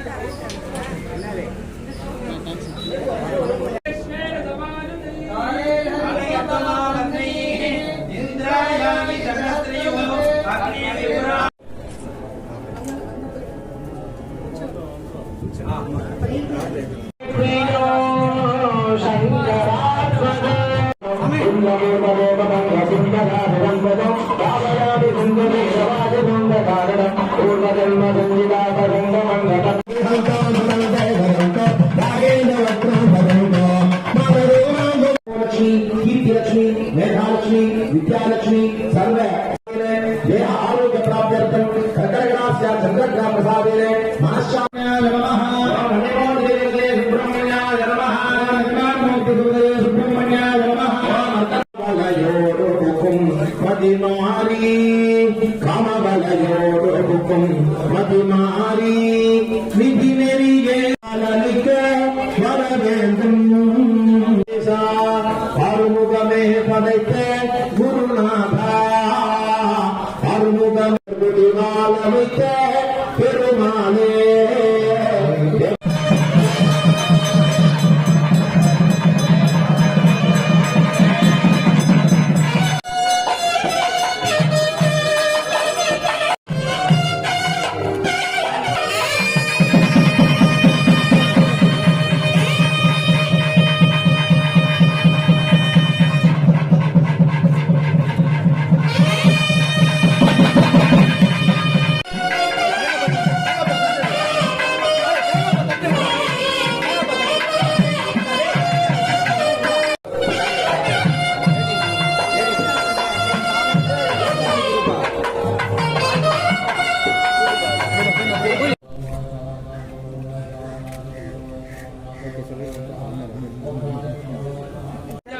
Thank you. അതിനോടൊപ്പം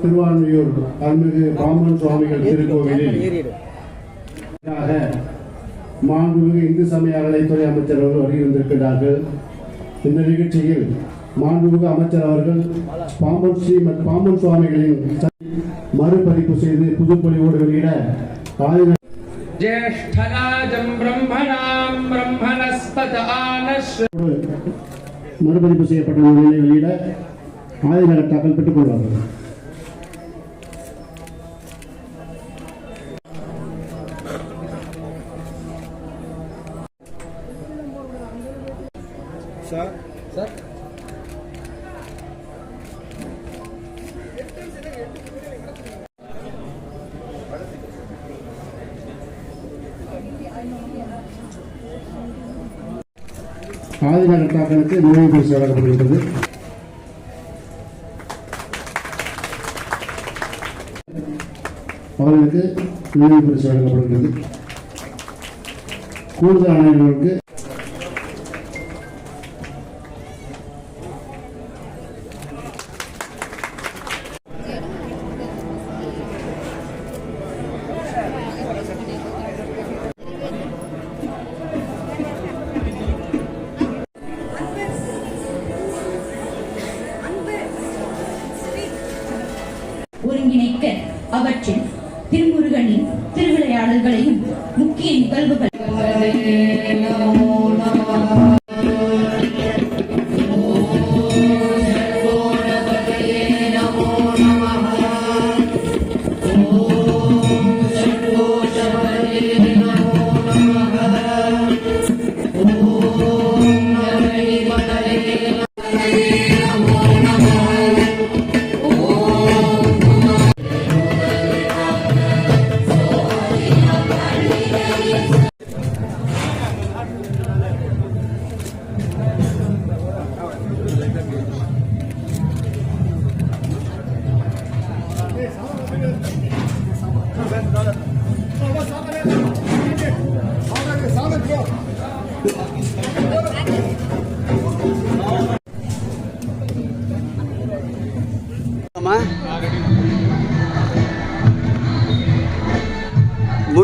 திருவான்மையூர் அருள்மிகு பாம்பன் சுவாமிகள் திருக்கோவிலில் மாண்புமிகு இந்து சமய அறநிலைத்துறை அமைச்சர் அவர்கள் வருகின்றிருக்கிறார்கள் இந்த நிகழ்ச்சியில் மாண்புமிகு அமைச்சர் அவர்கள் பாம்பன் ஸ்ரீமத் பாம்பன் சுவாமிகளின் மறுபதிப்பு செய்து புதுப்பொழிவோடு வெளியிட ஆயுத மறுபதிப்பு செய்யப்பட்ட வெளியிட ஆயுதங்கள் தாக்கல் பெற்றுக் கொள்வார்கள். ஆதிநகர் தாக்கலுக்கு நினைவு பரிசு வழங்கப்படுகின்றது அவர்களுக்கு நினைவு பரிசு வழங்கப்படுகிறது. கூடுதல் ஆணையர்களுக்கு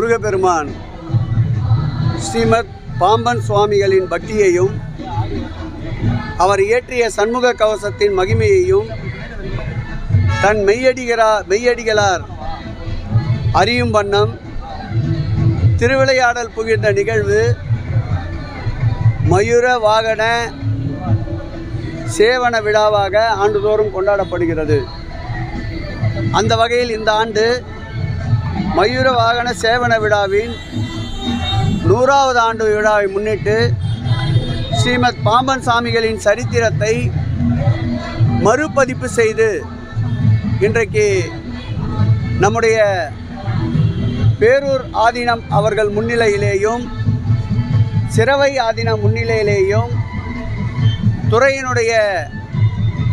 முருகப்பெருமான் ஸ்ரீமத் பாம்பன் சுவாமிகளின் பக்தியையும் அவர் இயற்றிய சண்முக கவசத்தின் மகிமையையும் தன் மெய்யடிகளா மெய்யடிகளார் அறியும் வண்ணம் திருவிளையாடல் புகின்ற நிகழ்வு மயூர வாகன சேவன விழாவாக ஆண்டுதோறும் கொண்டாடப்படுகிறது. அந்த வகையில் இந்த ஆண்டு மயூர வாகன சேவன விழாவின் நூறாவது ஆண்டு விழாவை முன்னிட்டு ஸ்ரீமத் பாம்பன் சாமிகளின் சரித்திரத்தை மறுபதிப்பு செய்து இன்றைக்கு நம்முடைய பேரூர் ஆதீனம் அவர்கள் முன்னிலையிலேயும் சிறவை ஆதீனம் முன்னிலையிலேயும் துறையினுடைய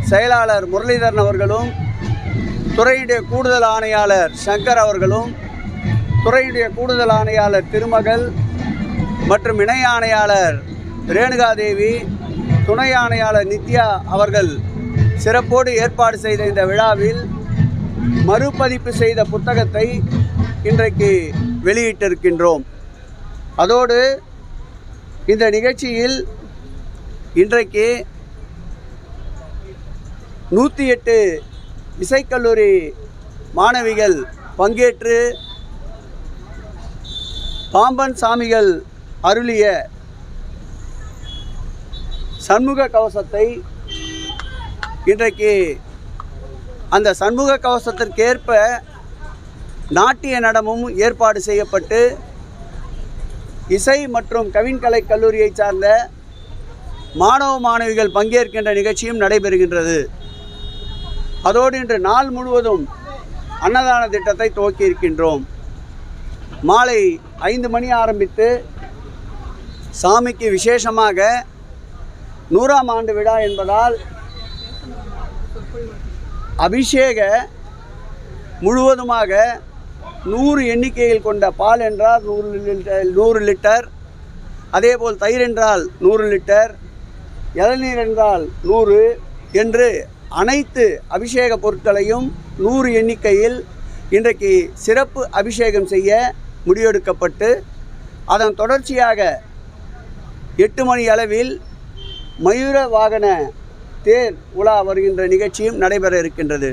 செயலாளர் முரளிதரன் அவர்களும் துறையுடைய கூடுதல் ஆணையாளர் சங்கர் அவர்களும் துறையுடைய கூடுதல் ஆணையாளர் திருமகள் மற்றும் இணை ஆணையாளர் ரேணுகாதேவி துணை ஆணையாளர் நித்யா அவர்கள் சிறப்போடு ஏற்பாடு செய்த இந்த விழாவில் மறுபதிப்பு செய்த புத்தகத்தை இன்றைக்கு வெளியிட்டிருக்கின்றோம். அதோடு இந்த நிகழ்ச்சியில் இன்றைக்கு நூற்றி எட்டு இசைக்கல்லூரி மாணவிகள் பங்கேற்று பாம்பன் சாமிகள் அருளிய சண்முக கவசத்தை இன்றைக்கு அந்த சண்முக கவசத்திற்கேற்ப நாட்டிய நடமும் ஏற்பாடு செய்யப்பட்டு இசை மற்றும் கவின்கலை கல்லூரியை சார்ந்த மாணவ மாணவிகள் பங்கேற்கின்ற நிகழ்ச்சியும் நடைபெறுகின்றது. அதோடு இன்று நாள் முழுவதும் அன்னதான திட்டத்தை துவக்கி இருக்கின்றோம் மாலை ஐந்து மணி ஆரம்பித்து சாமிக்கு விசேஷமாக நூறாம் ஆண்டு விழா என்பதால் அபிஷேக முழுவதுமாக நூறு எண்ணிக்கையில் கொண்ட பால் என்றால் நூறு லிட்டர் நூறு லிட்டர். அதேபோல் தயிர் என்றால் நூறு லிட்டர் இளநீர் என்றால் நூறு என்று அனைத்து அபிஷேக பொருட்களையும் நூறு எண்ணிக்கையில் இன்றைக்கு சிறப்பு அபிஷேகம் செய்ய முடிவெடுக்கப்பட்டு அதன் தொடர்ச்சியாக எட்டு மணி அளவில் மயூர வாகன தேர் உலா வருகின்ற நிகழ்ச்சியும் நடைபெற இருக்கின்றது.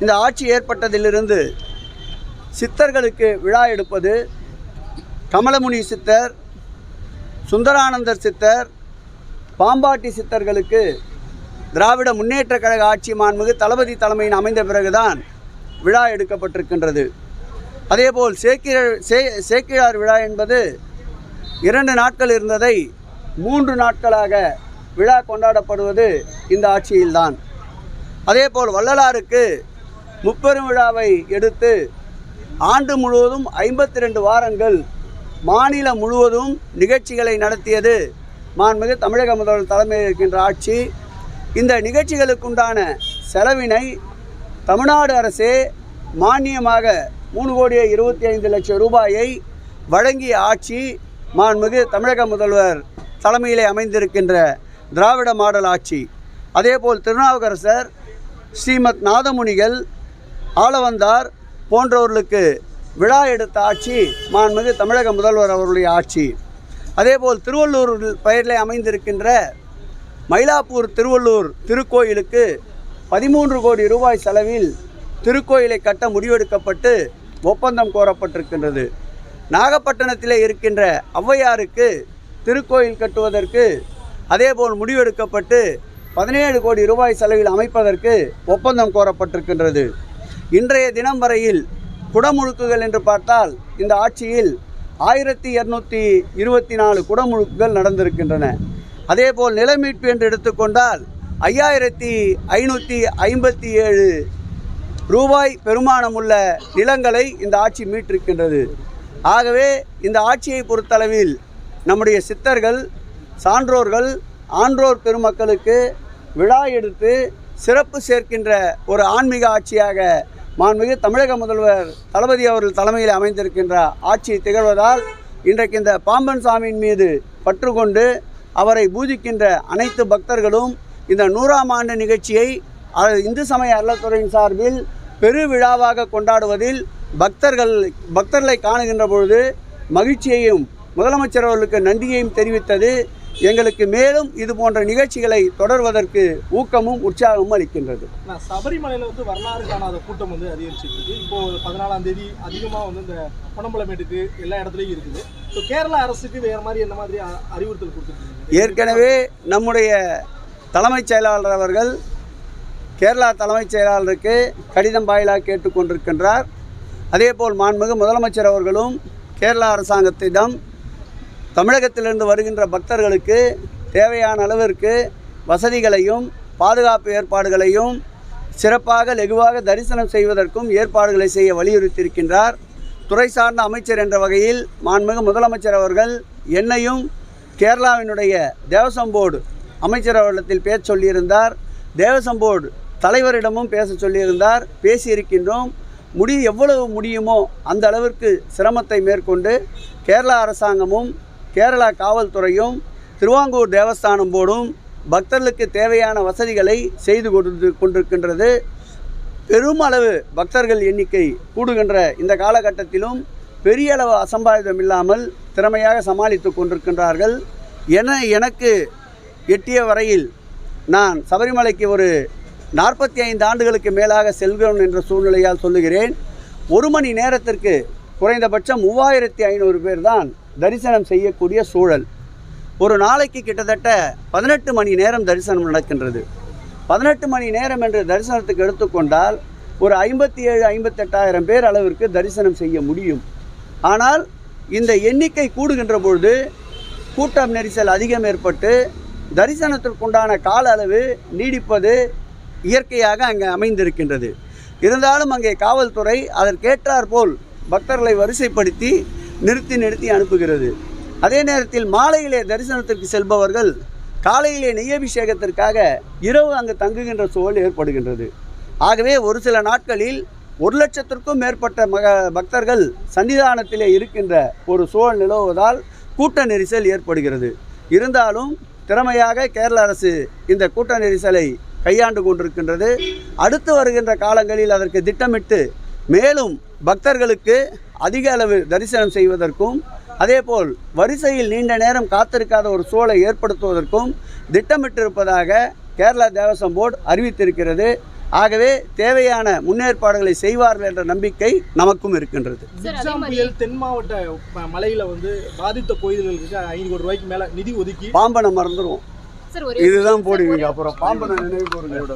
இந்த ஆட்சி ஏற்பட்டதிலிருந்து சித்தர்களுக்கு விழா எடுப்பது கமலமுனி சித்தர் சுந்தரானந்தர் சித்தர் பாம்பாட்டி சித்தர்களுக்கு திராவிட முன்னேற்றக் கழக ஆட்சி மாண்புமிகு தளபதி தலைமையின் அமைந்த பிறகுதான் விழா எடுக்கப்பட்டிருக்கின்றது. அதேபோல் சேக்கிழ சே சேக்கிழார் விழா என்பது இரண்டு நாட்கள் இருந்ததை மூன்று நாட்களாக விழா கொண்டாடப்படுவது இந்த ஆட்சியில்தான். அதேபோல் வள்ளலாருக்கு முப்பெரும் விழாவை எடுத்து ஆண்டு முழுவதும் ஐம்பத்தி ரெண்டு வாரங்கள் மாநிலம் முழுவதும் நிகழ்ச்சிகளை நடத்தியது மாண்புமிகு தமிழக முதல்வர் தலைமையில் இருக்கின்ற ஆட்சி. இந்த நிகழ்ச்சிகளுக்குண்டான செலவினை தமிழ்நாடு அரசே மானியமாக மூணு கோடியே இருபத்தி ஐந்து லட்சம் ரூபாயை வழங்கிய ஆட்சி மாண்புமிகு தமிழக முதல்வர் தலைமையிலே அமைந்திருக்கின்ற திராவிட மாடல் ஆட்சி. அதேபோல் திருநாவுக்கரசர் ஸ்ரீமத் நாதமுனிகள் ஆளவந்தார் போன்றவர்களுக்கு விழா எடுத்த ஆட்சி மாண்புமிகு தமிழக முதல்வர் அவருடைய ஆட்சி. அதேபோல் திருவள்ளூர் பெயரிலே அமைந்திருக்கின்ற மயிலாப்பூர் திருவள்ளூர் திருக்கோயிலுக்கு பதிமூன்று கோடி ரூபாய் செலவில் திருக்கோயிலை கட்ட முடிவெடுக்கப்பட்டு ஒப்பந்தம் கோரப்பட்டிருக்கின்றது. நாகப்பட்டினத்திலே இருக்கின்ற ஔவையாருக்கு திருக்கோயில் கட்டுவதற்கு அதேபோல் முடிவெடுக்கப்பட்டு பதினேழு கோடி ரூபாய் செலவில் அமைப்பதற்கு ஒப்பந்தம் கோரப்பட்டிருக்கின்றது. இன்றைய தினம் வரையில் குடமுழுக்குகள் என்று பார்த்தால் இந்த ஆட்சியில் ஆயிரத்தி இரநூத்தி இருபத்தி நாலு குடமுழுக்குகள் நடந்திருக்கின்றன. அதேபோல் நிலமீட்பு என்று எடுத்துக்கொண்டால் ஐயாயிரத்தி ஐநூற்றி ஐம்பத்தி ஏழு ரூபாய் பெருமானமுள்ள நிலங்களை இந்த ஆட்சி மீட்டிருக்கின்றது. ஆகவே இந்த ஆட்சியை பொறுத்தளவில் நம்முடைய சித்தர்கள் சான்றோர்கள் ஆன்றோர் பெருமக்களுக்கு விழா எடுத்து சிறப்பு சேர்க்கின்ற ஒரு ஆன்மீக ஆட்சியாக மாண்புமிகு தமிழக முதல்வர் தளபதி அவர்கள் தலைமையில் அமைந்திருக்கின்ற ஆட்சி திகழ்வதால் இன்றைக்கு இந்த பாம்பன் சாமியின் மீது பற்றுக்கொண்டு அவரை பூஜிக்கின்ற அனைத்து பக்தர்களும் இந்த நூறாம் ஆண்டு நிகழ்ச்சியை இந்து சமய அறத்துறையின் சார்பில் பெரு விழாவாக கொண்டாடுவதில் பக்தர்கள் பக்தர்களை காணுகின்ற பொழுது மகிழ்ச்சியையும் முதலமைச்சர் அவர்களுக்கு நன்றியையும் தெரிவித்தது. எங்களுக்கு மேலும் இது போன்ற நிகழ்ச்சிகளை தொடர்வதற்கு ஊக்கமும் உற்சாகமும் அளிக்கின்றது. சபரிமலையில வந்து வரலாறு காணாத கூட்டம் வந்து அதிகரிச்சிட்டு இருக்கு. இப்போ பதினாலாம் தேதி அதிகமா வந்து இந்த பொன்னம்பலமேட்டுக்கு எல்லா இடத்துலயும் இருக்குது. ஸோ கேரளா அரசுக்கு வேற மாதிரி என்ன மாதிரி அறிவுறுத்தல் கொடுத்துருக்கீங்க? ஏற்கனவே நம்முடைய தலைமைச் செயலாளர் அவர்கள் கேரளா தலைமைச் செயலாளருக்கு கடிதம் வாயிலாக கேட்டுக்கொண்டிருக்கின்றார் அதேபோல் மாண்புமிகு முதலமைச்சர் அவர்களும் கேரளா அரசாங்கத்திடம் தமிழகத்திலிருந்து வருகின்ற பக்தர்களுக்கு தேவையான அளவிற்கு வசதிகளையும் பாதுகாப்பு ஏற்பாடுகளையும் சிறப்பாக லெகுவாக தரிசனம் செய்வதற்கும் ஏற்பாடுகளை செய்ய வலியுறுத்தியிருக்கின்றார். துறை சார்ந்த அமைச்சர் என்ற வகையில் மாண்புமிகு முதலமைச்சர் அவர்கள் என்னையும் கேரளாவினுடைய தேவசம் போர்டு அமைச்சர் அவர்களிடத்தில் பேச சொல்லியிருந்தார். தேவசம் போர்டு தலைவரிடமும் பேச சொல்லியிருந்தார். பேசியிருக்கின்றோம். முடி எவ்வளவு முடியுமோ அந்த அளவிற்கு சிரமத்தை மேற்கொண்டு கேரளா அரசாங்கமும் கேரளா காவல்துறையும் திருவாங்கூர் தேவஸ்தானம் போர்டும் பக்தர்களுக்கு தேவையான வசதிகளை செய்து கொடுத்து கொண்டிருக்கின்றது. பெருமளவு பக்தர்கள் எண்ணிக்கை கூடுகின்ற இந்த காலகட்டத்திலும் பெரிய அளவு அசம்பாவிதம் இல்லாமல் திறமையாக சமாளித்து கொண்டிருக்கின்றார்கள். என எனக்கு எட்டிய வரையில் நான் சபரிமலைக்கு ஒரு நாற்பத்தி ஐந்து ஆண்டுகளுக்கு மேலாக செல்கிறோம் என்ற சூழ்நிலையால் சொல்லுகிறேன். ஒரு மணி நேரத்திற்கு குறைந்தபட்சம் மூவாயிரத்தி ஐநூறு பேர் தான் தரிசனம் செய்யக்கூடிய சூழல். ஒரு நாளைக்கு கிட்டத்தட்ட பதினெட்டு மணி நேரம் தரிசனம் நடக்கின்றது. பதினெட்டு மணி நேரம் என்று தரிசனத்துக்கு எடுத்துக்கொண்டால் ஒரு ஐம்பத்தி ஏழு ஐம்பத்தெட்டாயிரம் பேர் அளவிற்கு தரிசனம் செய்ய முடியும். ஆனால் இந்த எண்ணிக்கை கூடுகின்ற பொழுது கூட்டம் நெரிசல் அதிகம் ஏற்பட்டு தரிசனத்திற்குண்டான கால அளவு நீடிப்பது இயற்கையாக அங்கே அமைந்திருக்கின்றது. இருந்தாலும் அங்கே காவல்துறை அதற்கேற்றார் போல் பக்தர்களை வரிசைப்படுத்தி நிறுத்தி நிறுத்தி அனுப்புகிறது. அதே நேரத்தில் மாலையிலே தரிசனத்திற்கு செல்பவர்கள் காலையிலே நெய்யபிஷேகத்திற்காக இரவு அங்கு தங்குகின்ற சூழல் ஏற்படுகின்றது. ஆகவே ஒரு சில நாட்களில் ஒரு லட்சத்திற்கும் மேற்பட்ட மக பக்தர்கள் சன்னிதானத்திலே இருக்கின்ற ஒரு சூழல் நிலவுவதால் கூட்ட நெரிசல் ஏற்படுகிறது. இருந்தாலும் திறமையாக கேரள அரசு இந்த கூட்ட நெரிசலை கையாண்டு கொண்டிருக்கின்றது. அடுத்து வருகின்ற காலங்களில் அதற்கு திட்டமிட்டு மேலும் பக்தர்களுக்கு அதிக அளவு தரிசனம் செய்வதற்கும் அதேபோல் வரிசையில் நீண்ட நேரம் காத்திருக்காத ஒரு சூழலை ஏற்படுத்துவதற்கும் திட்டமிட்டிருப்பதாக கேரளா தேவசம் போர்டு அறிவித்திருக்கிறது. ஆகவே தேவையான முன்னேற்பாடுகளை செய்வார்கள் என்ற நம்பிக்கை நமக்கும் இருக்கின்றது. புயல் தென் மாவட்ட மலையில வந்து பாதித்த கோயில்களுக்கு ஐந்து கோடி ரூபாய்க்கு மேல நிதி ஒதுக்கி பாம்பனை மறந்துடுவோம் இதுதான் போடுவீங்க. அப்புறம் பாம்பனை நினைவு